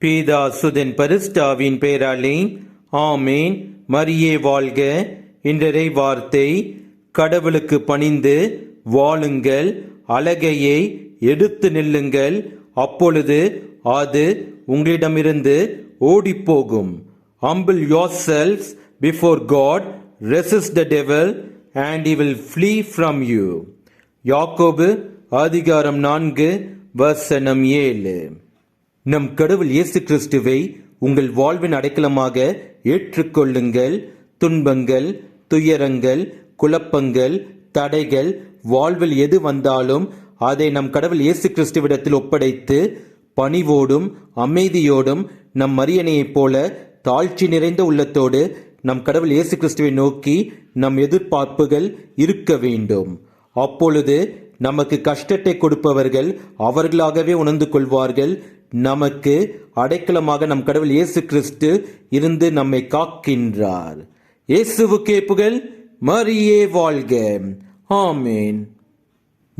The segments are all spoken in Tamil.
பீதா சுதன் பரிஸ்டாவின் பேராலே ஆமேன். மரியே வாழ்க. இன்றரை வார்த்தை கடவுளுக்கு பணிந்து வாழுங்கள் அழகையை எடுத்து நில்லுங்கள் அப்பொழுது அது உங்களிடமிருந்து ஓடிப்போகும். Humble yourselves before God resist the devil and he will flee from you Yakobu அதிகாரம் நான்கு வசனம் ஏழு. நம் கடவுள் இயேசு கிறிஸ்துவை உங்கள் வாழ்வின் அடைக்கலமாக ஏற்றுக்கொள்ளுங்கள். துன்பங்கள் துயரங்கள் குழப்பங்கள் தடைகள் வாழ்வில் எது வந்தாலும் அதை நம் கடவுள் இயேசு கிறிஸ்துவிடத்தில் ஒப்படைத்து பணிவோடும் அமைதியோடும் நம் மரியணையைப் போல தாழ்ச்சி நிறைந்த உள்ளத்தோடு நம் கடவுள் இயேசு கிறிஸ்துவை நோக்கி நம் எதிர்பார்ப்புகள் இருக்க வேண்டும். அப்பொழுது நமக்கு கஷ்டத்தை கொடுப்பவர்கள் அவர்களாகவே உணர்ந்து கொள்வார்கள். நமக்கு அடைக்கலமாக நம் கடவுள் இயேசு கிறிஸ்து இருந்து நம்மை காக்கின்றார். இயேசுவுக்கே புகழ் மரியே வாழ்க. ஆமேன்.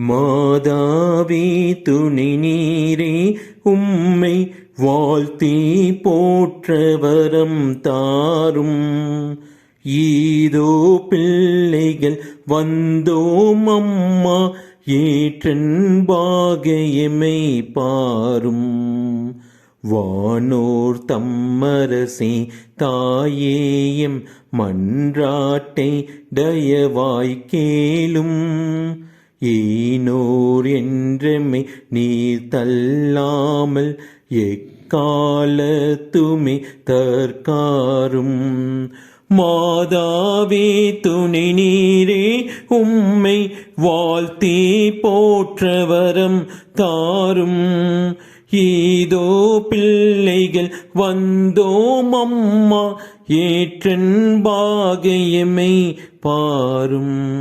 மாதாவி துணி நீரே உம்மை வாழ்த்தி போற்றவரம் தாரும். ஈதோ பிள்ளைகள் வந்தோம் அம்மா ஏற்றன் பாகையமை பாரும் வானோர் தம்மரசே தாயேயம் மன்றாட்டை தயவாய் கேளும் ஈனோர் என்றமை நீர் தள்ளாமல் எக்காலத்துமே தற்காரும் மாதாவே துணை நீரே வாழ்த்தி போற்றவரம் தாரும். ஈதோ பிள்ளைகள் வந்தோம் அம்மா ஏற்றன் பாகையமை பாரும்.